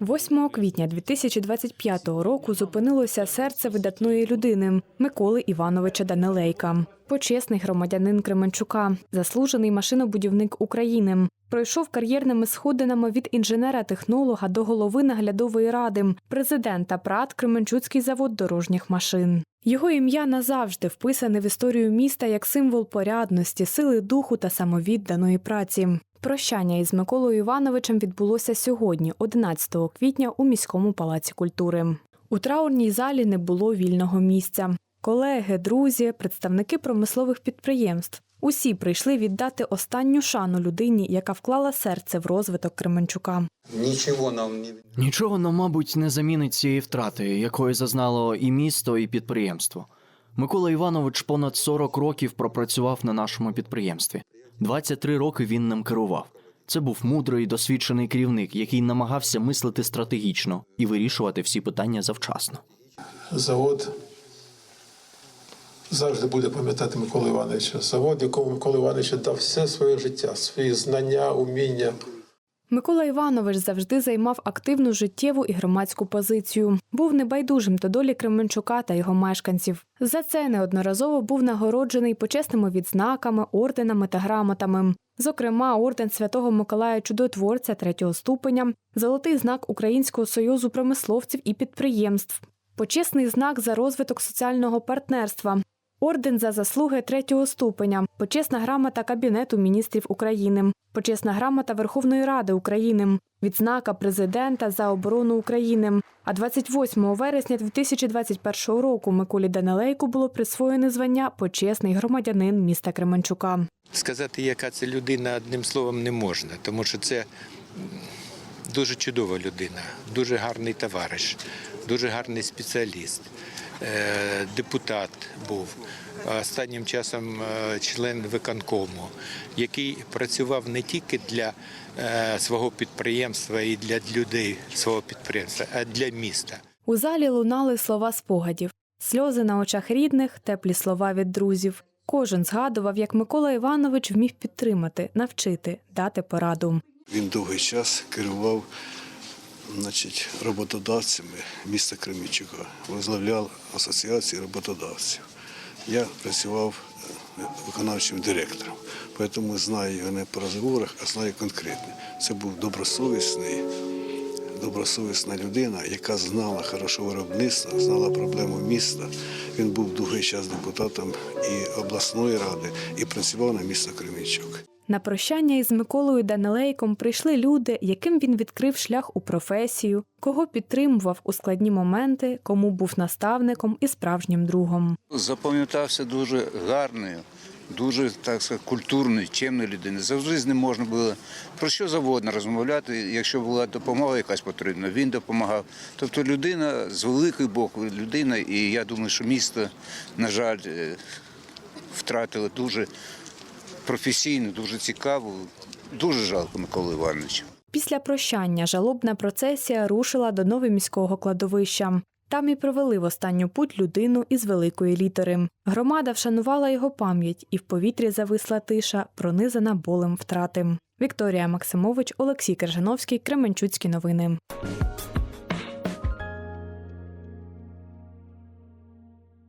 8 квітня 2025 року зупинилося серце видатної людини Миколи Івановича Данилейка. Почесний громадянин Кременчука, заслужений машинобудівник України. Пройшов кар'єрними сходинами від інженера-технолога до голови наглядової ради, президента ПРАТ Кременчуцький завод дорожніх машин. Його ім'я назавжди вписане в історію міста як символ порядності, сили духу та самовідданої праці. Прощання із Миколою Івановичем відбулося сьогодні, 11 квітня, у міському палаці культури. У траурній залі не було вільного місця. Колеги, друзі, представники промислових підприємств. Усі прийшли віддати останню шану людині, яка вклала серце в розвиток Кременчука. Нічого нам не Нічого нам, мабуть, не замінить цієї втрати, якої зазнало і місто, і підприємство. Микола Іванович понад 40 років пропрацював на нашому підприємстві. 23 роки він ним керував. Це був мудрий, досвідчений керівник, який намагався мислити стратегічно і вирішувати всі питання завчасно. завод завжди буде пам'ятати Микола Івановича. Завод, якому Микола Іванович дав все своє життя, свої знання, уміння. Микола Іванович завжди займав активну життєву і громадську позицію. Був небайдужим до долі Кременчука та його мешканців. За це неодноразово був нагороджений почесними відзнаками, орденами та грамотами. Зокрема, орден Святого Миколая Чудотворця третього ступеня, золотий знак Українського союзу промисловців і підприємств, почесний знак за розвиток соціального партнерства, орден за заслуги третього ступеня, почесна грамота Кабінету міністрів України, почесна грамота Верховної Ради України, відзнака президента за оборону України. А 28 вересня 2021 року Миколі Данилейку було присвоєне звання почесний громадянин міста Кременчука. сказати, яка це людина одним словом не можна, тому що це дуже чудова людина, дуже гарний товариш, дуже гарний спеціаліст, депутат був. Останнім часом е, член виконкому, який працював не тільки для е, свого підприємства і для людей свого підприємства, а для міста. У залі лунали слова спогадів, сльози на очах рідних, теплі слова від друзів. Кожен згадував, як Микола Іванович вмів підтримати, навчити, дати пораду. Він довгий час керував значить, роботодавцями міста Кремічука, возглавляв асоціацію роботодавців. Я працював е, виконавчим директором, тому знаю його не по розговорах, а знаю конкретно. Це був добросовісний, добросовісна людина, яка знала хорошо виробництво, знала проблему міста. Він був довгий час депутатом і обласної ради, і працював на місто Кремічук. На прощання із Миколою Данилейком прийшли люди, яким він відкрив шлях у професію, кого підтримував у складні моменти, кому був наставником і справжнім другом. запам'ятався дуже гарною, дуже так сказати, культурною, чемною людиною. Завжди з ним можна було про що завгодно розмовляти. Якщо була допомога якась потрібна, він допомагав. Тобто людина з великої боку людина, і я думаю, що місто, на жаль, е, втратило дуже професійну, дуже цікаву. Дуже жалко Миколи Івановича. Після прощання жалобна процесія рушила до новоміського кладовища. Там і провели в останню путь людину із великої літери. Громада вшанувала його пам'ять, і в повітрі зависла тиша, пронизана болем втрати. Вікторія Максимович, Олексій Кержановський, Кременчуцькі новини.